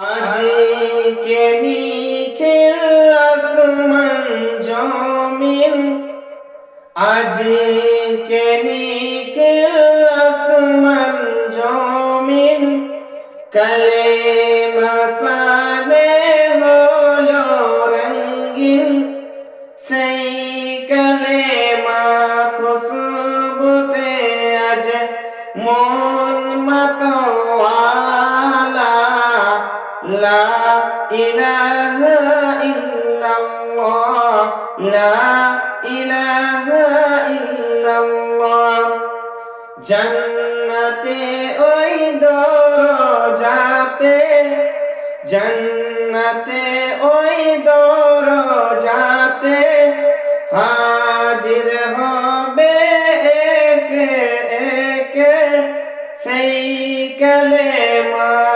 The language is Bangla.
আজ কে নিখিল আসমান জমিন। আজ কে নিখিল আসমান জমিন। কলে মসালে মা খুশবুতে আজ মন মতওয়ালা লা ইলাহা ইল্লাল্লাহ, লা ইলাহা ইল্লাল্লাহ। জান্নাতে ওই দরজাতে, জান্নাতে ওই দরজাতে হাজির হবে একে একে, সেই কালে মা চাবি